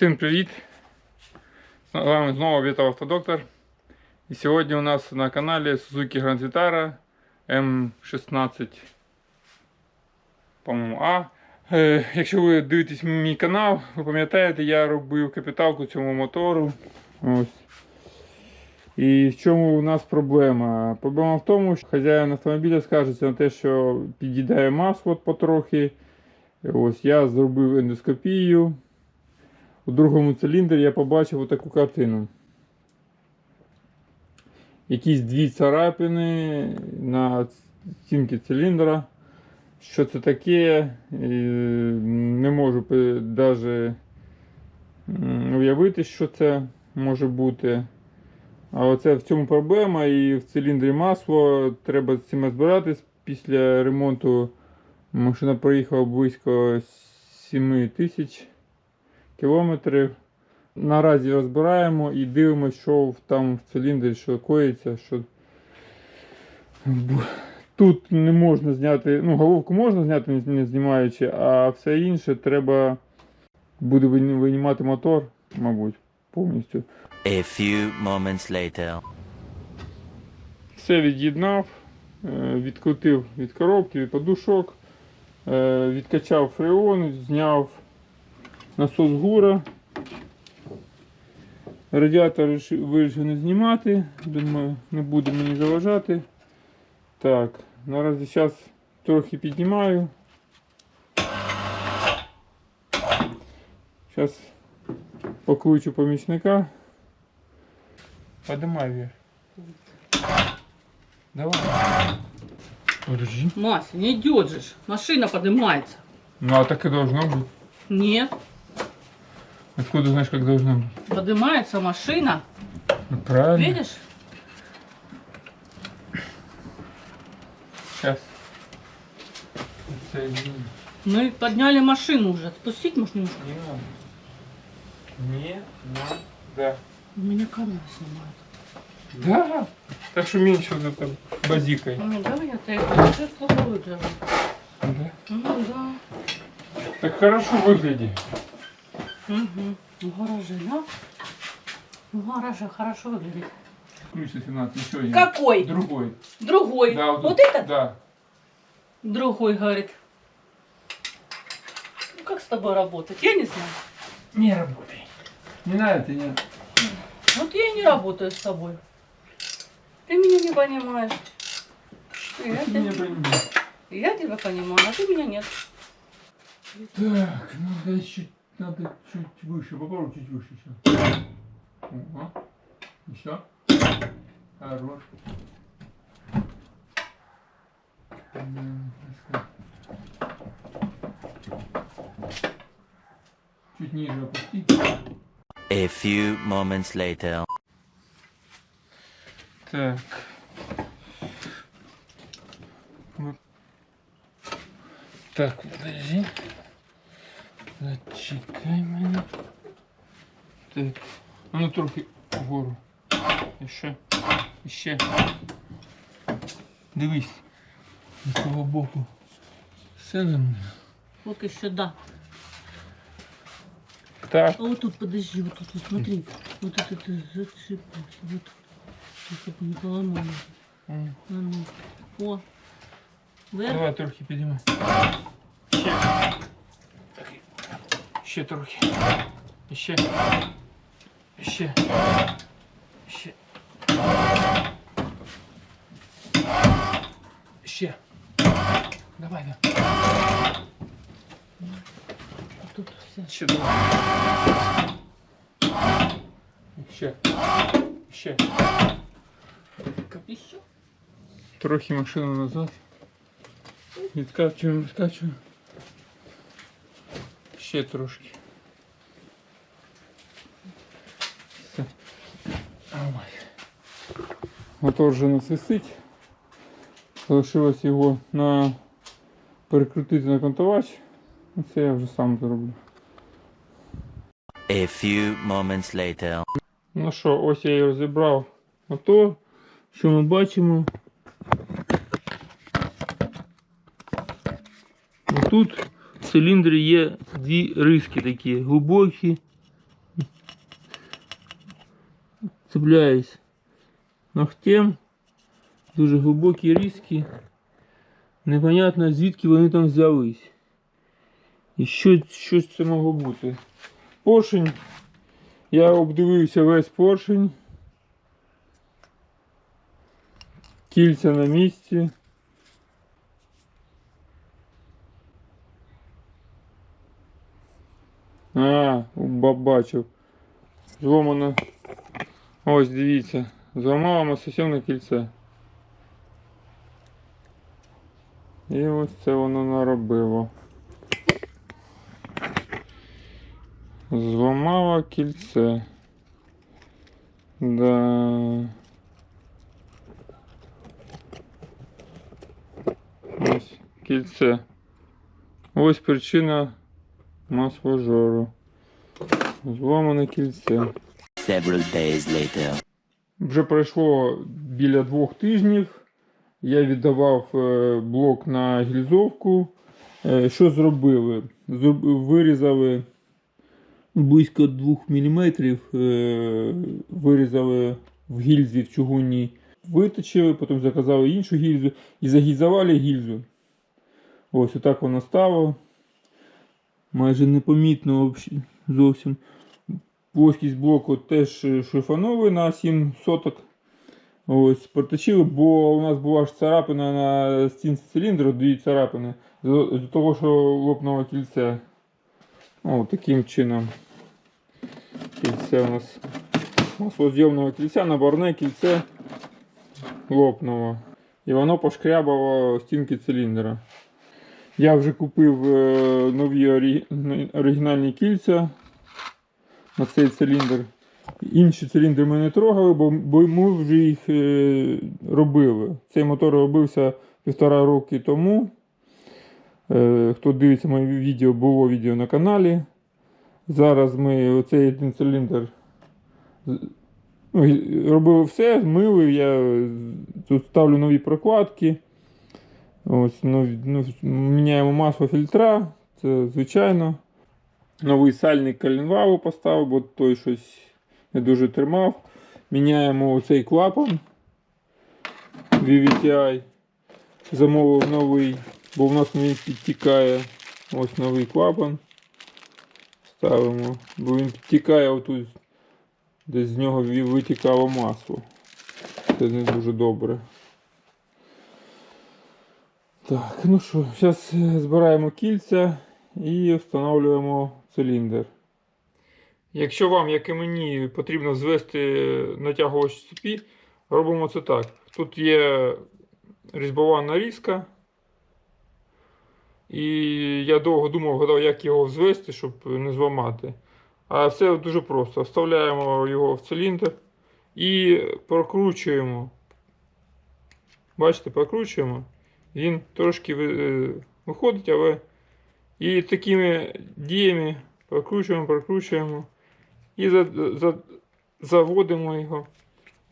Всім привіт! З вами знову Віта Автодоктор. І сьогодні у нас на каналі Suzuki Grand Vitara M16 по-моєму, А. Е, якщо ви дивитесь мій канал, ви пам'ятаєте, я робив капіталку цьому мотору. Ось. І в чому у нас проблема? Проблема в тому, що хазяїн автомобіля скаржиться на те, що під'їдає масло потрохи. Ось я зробив ендоскопію. У другому циліндрі я побачив таку картину. Якісь дві царапини на стінки циліндра. Що це таке? е, Не можу навіть уявити, що це може бути. А оце в цьому проблема. І в циліндрі масло. Треба з цим розбиратись. Після ремонту машина проїхала близько 7 тисяч кілометрів. Наразі розбираємо і дивимося, що там в циліндрі, що коїться. Що... Тут не можна зняти, ну, головку можна зняти, не- знімаючи, а все інше треба буде винімати мотор, мабуть, повністю. A few moments later. Все від'єднав, е, відкрутив від коробки, від подушок, е, відкачав фреон, зняв насос гура. Радіатор рішив- вирішив не знімати, думаю, не буде мені заважати. Так, наразі зараз трохи піднімаю. Зараз покличу помічника. Подимай вверх. Давай. Подожди. Мася, не идет же. ж. Машина поднимается. Ну а так и должно быть. Нет, Откуда знаешь, как должно быть? поднимается машина. Ну, правильно. Видишь? Сейчас. Мы подняли машину уже. Спустить можно немножко? Не надо. Не надо. У меня камера снимает. Да. Так что меньше вот это базикой. Ну, да, я так уже плохо даже. Да. Ну, да. Так хорошо выглядит. Угу. В гараже, да? В гараже хорошо выглядит. Ключ, еще один. Какой? Другой. Другой. Да, вот тут. этот? Да. Другой, говорит. Ну, как с тобой работать? Я не знаю. Не работай. Не надо, не надо. Вот я и не работаю с тобой. Ты меня не понимаешь. Я, Ты меня тебя, понимаешь. я тебя понимаю, а ты меня нет. Так, надо чуть, надо чуть выше. Попробуй чуть выше еще. Ага. Еще. Хорош. М, так. Чуть ниже опусти. A few moments later. Так. Вот. Так, подожди. Зачекай мене. Так. А ну трохи вгору. Іще. Іще. Дивись. З того боку. Все нормально. Вот еще да. Так. А вот тут, подожди, вот тут, вот смотри. Вот это ты зацепился. Вот тут. Чтобы не поломало. М. А ну. О. Вверх. Давай трохи підіймай. Ще. Ще трохи. Ще. Ще. Ще. Ще. Давай, давай. Вот тут все. Ще давай. Ще. Ще. Еще. Трохи машину назад. Відкачуємо, відкачуємо. Ще трошки. Все. Мотор вже насвистить. Залишилось його на перекрутити на контовач. Ну, Це я вже сам зроблю. A few moments later. Ну що, ось я і розібрав мотор. Що ми бачимо? Тут в циліндрі є дві риски такі глибокі. Цепляюсь ногтем. Дуже глибокі різки. Непонятно звідки вони там взялись. І що що це могло бути. Поршень. Я обдивився весь поршень. Кільця на місці. А, ба- бачив. Зломано. Ось дивіться. Зламало масосьомне кільце. І ось це воно наробило. Зламало кільце. Да. Ось кільце. Ось причина масложору. Зламане кільце. Several days later. Вже пройшло біля двох тижнів. Я віддавав е, блок на гільзовку. Е, Що зробили? Вирізали близько 2 мм, вирізали в гільзі в чугунній, виточили, потім заказали іншу гільзу і загільзували гільзу. Ось отак воно стало. Майже непомітно зовсім. Плоскість блоку теж е, на 7 соток. Ось, проточили, бо у нас була ж царапина на стінці циліндру, дві царапини. З того, що лопнуло кільце. О, таким чином. Кільце у нас маслозйомного кільця, наборне кільце лопнуло. І воно пошкрябало стінки циліндра. Я вже купив е, нові орі- оригінальні кільця на цей циліндр. Інші циліндри ми не трогали, бо, ми вже їх е, робили. Цей мотор робився півтора роки тому. Е, хто дивиться моє відео, було відео на каналі. Зараз ми оцей один циліндр ну, робили все, змили. Я тут ставлю нові прокладки. Ось, нові, ну, міняємо масло фільтра, це звичайно. Новий сальник коленвалу поставив, бо той щось не дуже тримав. Міняємо оцей клапан VVTI. Замовив новий, бо в нас він підтікає. Ось новий клапан. Ставимо, бо він підтікає отут, десь з нього витікало масло. Це не дуже добре. Так, ну що, зараз збираємо кільця і встановлюємо циліндр. Якщо вам, як і мені, потрібно звести натягувач цепі, робимо це так. Тут є різьбова нарізка. І я довго думав, гадав, як його звести, щоб не зламати. А все дуже просто. Вставляємо його в циліндр і прокручуємо. Бачите, прокручуємо. Він трошки е, виходить, але і такими діями прокручуємо, прокручуємо і за, за, заводимо його.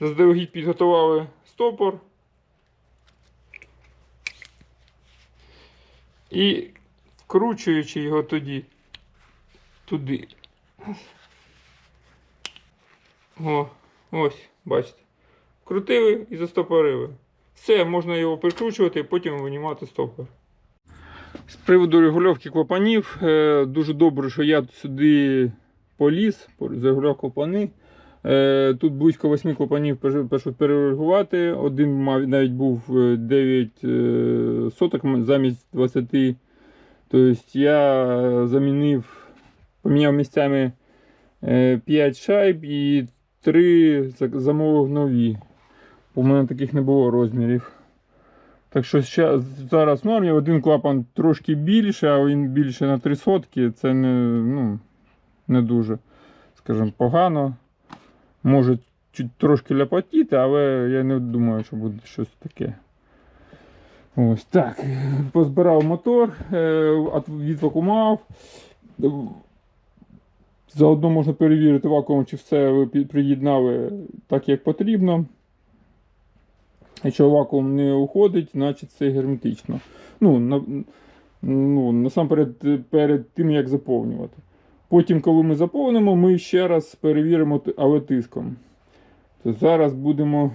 Заздалегідь підготували стопор. І вкручуючи його тоді туди. О, ось, бачите. Крутили і застопорили. Все, можна його прикручувати потім винімати стопор. З приводу регульовки клапанів, е, дуже добре, що я сюди поліз, зарегулював клапани. Е, Тут близько 8 клапанів пер- першу перерегулювати. Один мав навіть був е, 9 е, соток замість 20. Тобто я замінив, поміняв місцями 5 шайб і 3 замовив нові. У мене таких не було розмірів. Так що зараз в нормі один клапан трошки більше, а він більше на 3 сотки. Це не, ну, не дуже, скажімо, погано. Може чуть трошки ляпотіти, але я не думаю, що буде щось таке. Ось так. Позбирав мотор, е, відвакумував. Заодно можна перевірити вакуум, чи все ви приєднали так, як потрібно. Якщо вакуум не уходить, значить це герметично. Ну, на, ну, насамперед перед тим, як заповнювати. Потім, коли ми заповнимо, ми ще раз перевіримо, але тиском. То зараз будемо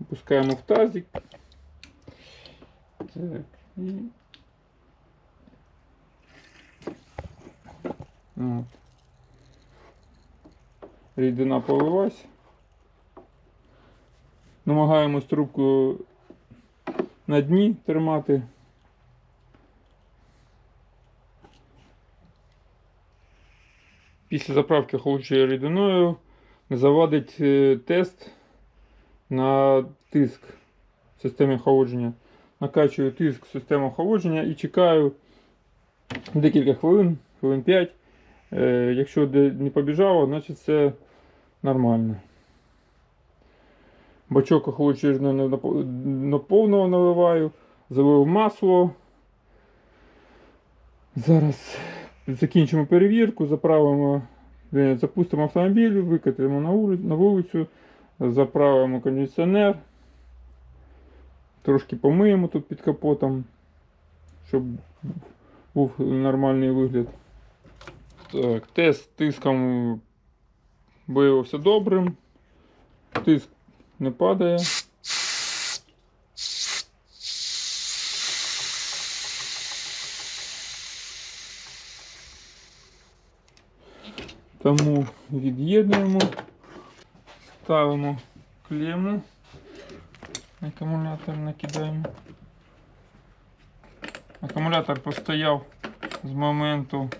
опускаємо в тазик. Так. От. Рідина полилась. Намагаємось трубку на дні тримати. Після заправки холодчою рідиною не завадить е, тест на тиск в системі охолодження. Накачую тиск в систему охолодження і чекаю декілька хвилин, хвилин 5. Е, якщо не побіжало, значить це нормально. Бачок охолоджуючи на повного наливаю, залив масло. Зараз закінчимо перевірку, заправимо, запустимо автомобіль, викатимо на вулицю, заправимо кондиціонер, трошки помиємо тут під капотом, щоб був нормальний вигляд. Так, тест тиском виявився добрим. Тиск не падає. Тому від'єднуємо, ставимо клемму, акумулятор накидаємо. Акумулятор постояв з моменту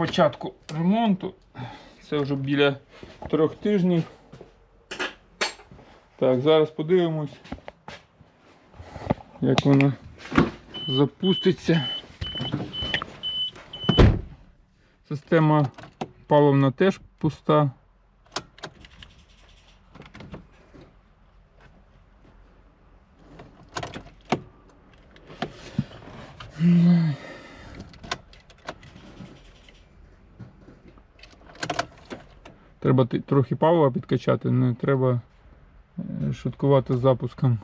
початку ремонту. Це вже біля трьох тижнів. Так, зараз подивимось, як вона запуститься. Система паливна теж пуста. Треба трохи палива підкачати, не треба е, шуткувати з запуском.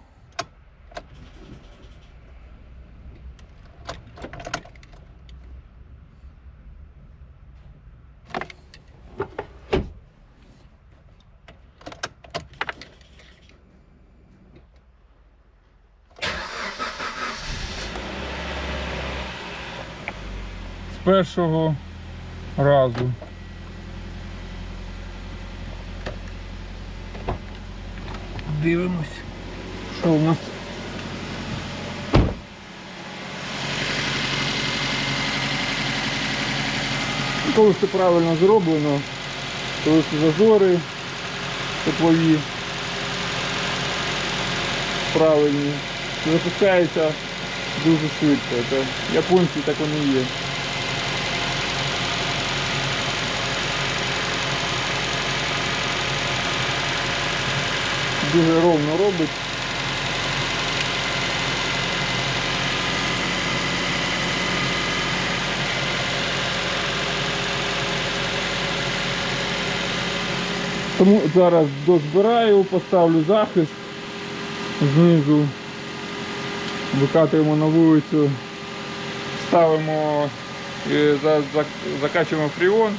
З першого разу. Дивимось, що у нас. Коли все правильно зроблено, коли зазори теплові правильні, запускається дуже швидко. Це японці так вони є. Дуже ровно робить. Тому зараз дозбираю, поставлю захист знизу, викатуємо на вулицю, ставимо, за- закачуємо фріон.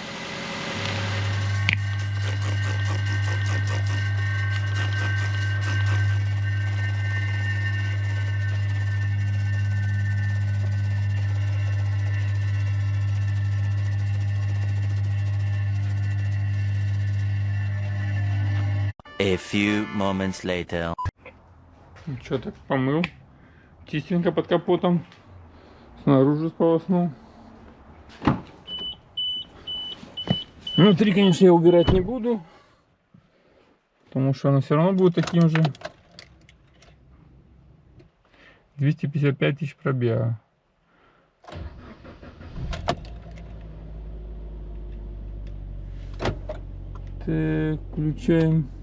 A few moments later. Что так помыл? Чистенько под капотом. Снаружи сполоснул. Внутри, конечно, я убирать не буду. Потому что оно все равно будет таким же. 255 тысяч пробега. Так, включаем.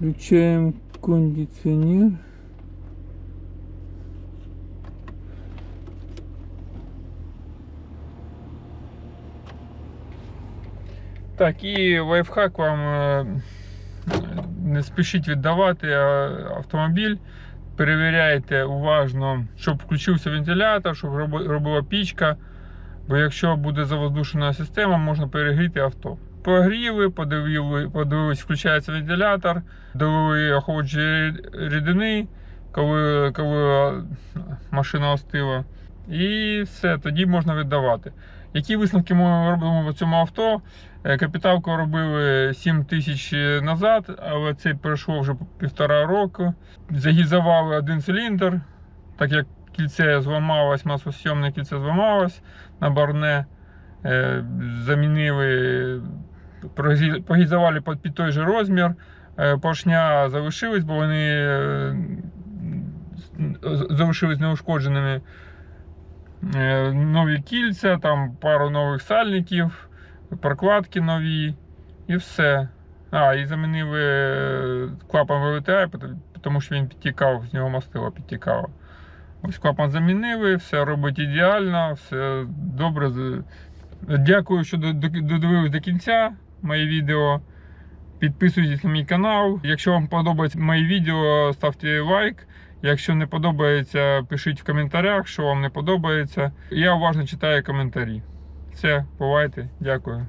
Включаем кондиционер. Так, і лайфхак вам е, не спішіть віддавати автомобіль перевіряйте уважно, щоб включився вентилятор, щоб робила пічка. Бо якщо буде завоздушена система, можна перегріти авто. Погріли, подивили, подивились, включається вентилятор, довели охолоджуючі рідини, коли, коли машина остила. І все, тоді можна віддавати. Які висновки ми робимо в цьому авто? Е, Капіталку робили 7 тисяч назад, але це пройшло вже півтора року. Загізували один циліндр, так як кільце зламалось, маслосйомне кільце зламалось на барне. Е, Замінили, погізували під, той же розмір. Е, Поршня залишились, бо вони е, залишились неушкодженими. Е, Нові кільця, там пару нових сальників, прокладки нові і все. А, і замінили клапан ВВТА, тому що він підтікав, з нього мастило підтікало. Ось клапан замінили, все робить ідеально, все добре. Дякую, що до- до- додивились до кінця моє відео. Підписуйтесь на мій канал. Якщо вам подобається моє відео, ставте лайк. Якщо не подобається, пишіть в коментарях, що вам не подобається. Я уважно читаю коментарі. Все, бувайте, дякую.